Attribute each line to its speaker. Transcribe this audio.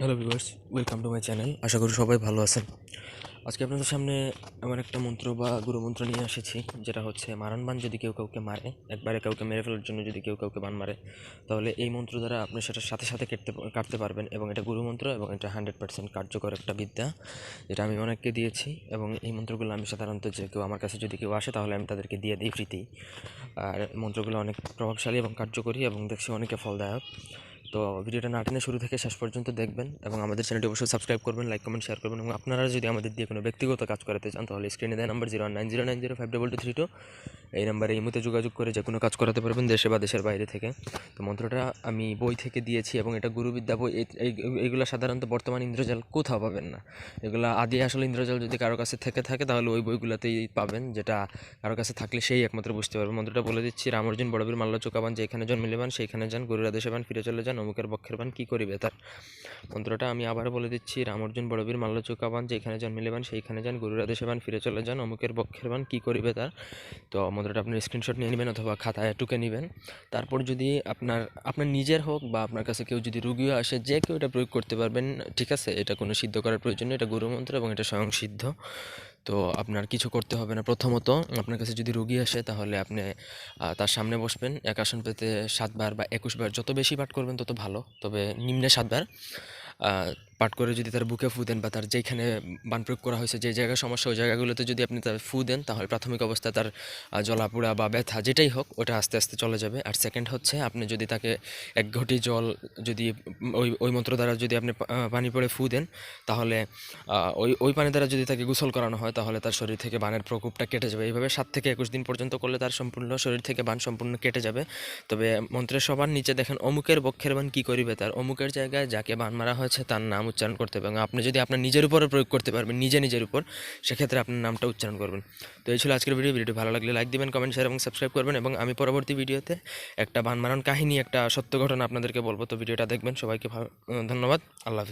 Speaker 1: Hello viewers welcome to my channel আশা করি সবাই ভালো আছেন। আজকে আপনাদের সামনে আমার একটা মন্ত্র বা গুরুমন্ত্র নিয়ে এসেছি, যেটা হচ্ছে মারণ বান যদি কেউ কাউকে মারে, একবারে কাউকে মেরে ফেলার জন্য যদি কেউ কাউকে বান মারে, তাহলে এই মন্ত্র দ্বারা আপনি সেটার সাথে সাথে কেটতে কাটতে পারবেন এবং এটা গুরুমন্ত্র এবং এটা হান্ড্রেড পার্সেন্ট কার্যকর একটা বিদ্যা, যেটা আমি অনেককে দিয়েছি এবং এই মন্ত্রগুলো আমি সাধারণত যে কেউ আমার কাছে যদি কেউ আসে, তাহলে আমি তাদেরকে দিয়ে দিই ফ্রিতেই আর মন্ত্রগুলো অনেক প্রভাবশালী এবং কার্যকরী এবং দেখছি অনেকে ফলদায়ক। তো ভিডিওটা না টেনে শুরু থেকে শেষ পর্যন্ত দেখবেন এবং আমাদের চ্যানেলটি অবশ্যই সাবস্ক্রাইব করবেন, লাইক, কমেন্ট শেয়ার করবেন এবং আপনারা যদি আমাদের দিয়ে কোনো ব্যক্তিগত কাজ করাতে চান, তাহলে স্ক্রিনে দেয় number zero nine zero nine zero five double two three two এই নাম্বারে এই মুহূর্তে যোগাযোগ করে যে কোনো কাজ করাতে পারবেন দেশে বা দেশের বাইরে থেকে। তো মন্ত্রটা আমি বই থেকে দিয়েছি এবং এটা গুরুবিদ্যা বই এই- এই- এইগুলো সাধারণত বর্তমান ইন্দ্রজাল কোথাও পাবেন না। এগুলো আদি আসলে ইন্দ্রজাল যদি কারও কাছে থেকে থাকে, তাহলে ওই বইগুলোতেই পাবেন, যেটা কারও কাছে থাকলে সেই একমাত্র বুঝতে পারবে। মন্ত্রটা বলে দিচ্ছি রামর্জুন বড়বীর মাল্য চোকাবান যেখানে জন্মিলে বান সেইখানে যান, গরুরা দেশে বান ফিরে চলে যান অমুকের বক্ষের বান, কী করিবে তার? মন্ত্রটা আমি আবার বলে দিচ্ছি রামর্জুন বড়বীর মাল্য চোকাবান যেখানে জন্মিলে বান, সেইখানে যান, গরুরা দেশে বান, ফিরে চলে যান, অমুকের বক্ষের বান, কী করিবে তার? তো মন্ত্রটা আপনি স্ক্রিনশট নিয়ে নেবেন অথবা খাতায় টুকে নেবেন। তারপর যদি আপনার আপনার নিজের হোক বা আপনার কাছে কেউ যদি রুগীও আসে, যে কেউ এটা প্রয়োগ করতে পারবেন, ঠিক আছে? এটা কোনো সিদ্ধ করার প্রয়োজন নেই, এটা গুরুমন্ত্র এবং এটা স্বয়ং সিদ্ধ। তো আপনার কিছু করতে হবে না। প্রথমত আপনার কাছে যদি রুগী আসে তাহলে আপনি তার সামনে বসবেন। এক আসন পেতে সাতবার বা একুশবার যত বেশি পাঠ করবেন তত ভালো। তবে নিম্নে সাতবার পাঠ করে যদি তার বুকে ফু দেন বা তার যেখানে বান প্রয়োগ করা হয়েছে যে জায়গায় সমস্যা ওই জায়গাগুলোতে যদি আপনি তার ফু দেন তাহলে প্রাথমিক অবস্থায় তার আহ, জ্বলাপোড়া বা ব্যথা যেটাই হোক ওটা আস্তে আস্তে চলে যাবে। আর সেকেন্ড হচ্ছে আপনি যদি তাকে এক ঘটি জল যদি ওই ওই মন্ত্র দ্বারা যদি আপনি পানি পড়ে ফু দেন তাহলে ওই ওই পানি দ্বারা যদি তাকে গোসল করানো হয় তাহলে তার শরীর থেকে বানের প্রকোপটা কেটে যাবে। এইভাবে সাত থেকে একুশ দিন পর্যন্ত করলে তার সম্পূর্ণ শরীর থেকে বান সম্পূর্ণ কেটে যাবে। তবে মন্ত্রের সবার নিচে দেখেন অমুকের বক্ষের বান কী করিবে তার? অমুকের জায়গায় যাকে বান মারা হয়েছে তার নাম উচ্চারণ করতে হবে এবং আপনি যদি আপনার নিজের উপরে প্রয়োগ করতে পারবেন, নিজে নিজের উপর, সেক্ষেত্রে আপনার নামটা উচ্চারণ করবেন। তো এই ছিল আজকের ভিডিও ভিডিওটি ভালো লাগলে লাইক দিবেন কমেন্ট শেয়ার এবং সাবস্ক্রাইব করবেন এবং আমি পরবর্তী ভিডিওতে একটা বান মারান কাহিনী, একটা সত্য ঘটনা আপনাদেরকে বলব। তো ভিডিওটা দেখবেন। সবাইকে ধন্যবাদ। আল্লাহ